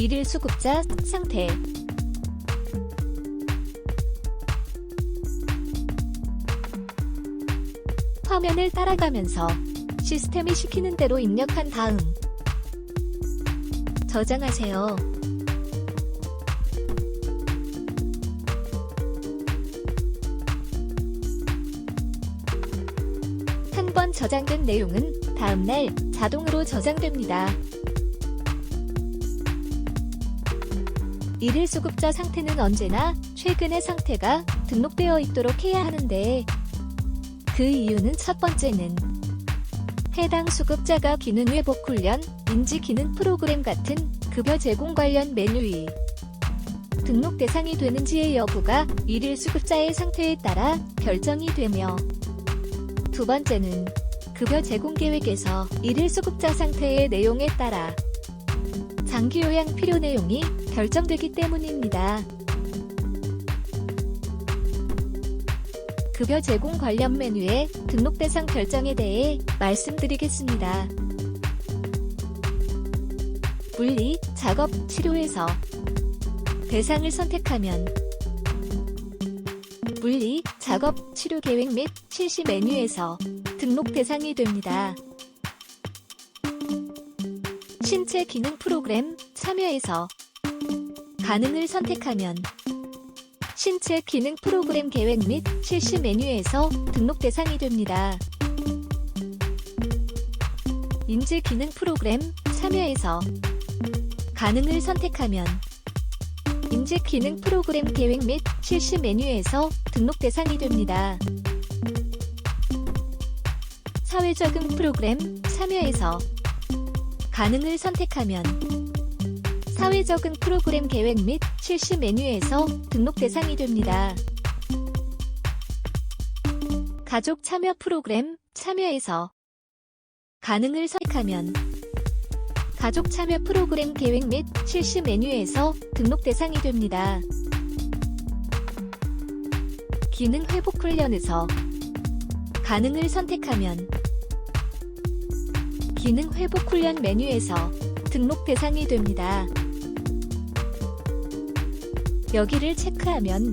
일일 수급자 상태 화면을 따라가면서 시스템이 시키는 대로 입력한 다음 저장하세요. 한 번 저장된 내용은 다음날 자동으로 저장됩니다. 일일 수급자 상태는 언제나 최근의 상태가 등록되어 있도록 해야 하는데 그 이유는 첫 번째는 해당 수급자가 기능 회복 훈련, 인지 기능 프로그램 같은 급여 제공 관련 메뉴이 등록 대상이 되는지의 여부가 일일 수급자의 상태에 따라 결정이 되며 두 번째는 급여 제공 계획에서 일일 수급자 상태의 내용에 따라 장기 요양 필요 내용이 결정되기 때문입니다. 급여 제공 관련 메뉴의 등록 대상 결정에 대해 말씀드리겠습니다. 분리, 작업, 치료에서 대상을 선택하면 분리, 작업, 치료 계획 및 실시 메뉴에서 등록 대상이 됩니다. 신체 기능 프로그램 참여에서 가능을 선택하면 신체 기능 프로그램 계획 및 실시 메뉴에서 등록 대상이 됩니다. 인지 기능 프로그램 참여에서 가능을 선택하면 인지 기능 프로그램 계획 및 실시 메뉴에서 등록 대상이 됩니다. 사회적응 프로그램 참여에서 가능을 선택하면 사회적응 프로그램 계획 및 실시 메뉴에서 등록 대상이 됩니다. 가족 참여 프로그램 참여에서 가능을 선택하면 가족 참여 프로그램 계획 및 실시 메뉴에서 등록 대상이 됩니다. 기능 회복 훈련에서 가능을 선택하면 기능 회복 훈련 메뉴에서 등록 대상이 됩니다. 여기를 체크하면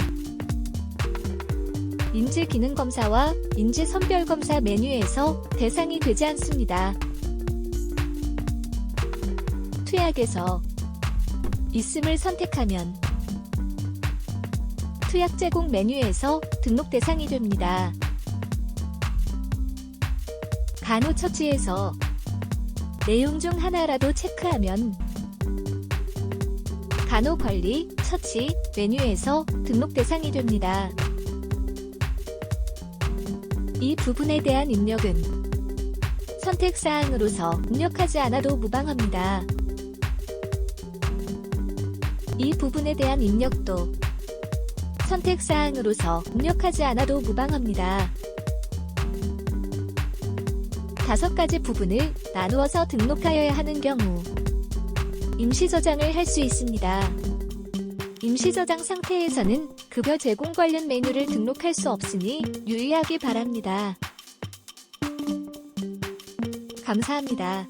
인지 기능 검사와 인지 선별 검사 메뉴에서 대상이 되지 않습니다. 투약에서 있음을 선택하면 투약 제공 메뉴에서 등록 대상이 됩니다. 간호 처치에서 내용 중 하나라도 체크하면 간호 관리, 처치 메뉴에서 등록 대상이 됩니다. 이 부분에 대한 입력은 선택사항으로서 입력하지 않아도 무방합니다. 이 부분에 대한 입력도 선택사항으로서 입력하지 않아도 무방합니다. 다섯 가지 부분을 나누어서 등록하여야 하는 경우 임시 저장을 할 수 있습니다. 임시 저장 상태에서는 급여 제공 관련 메뉴를 등록할 수 없으니 유의하기 바랍니다. 감사합니다.